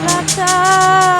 my time.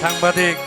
সাংবাদিক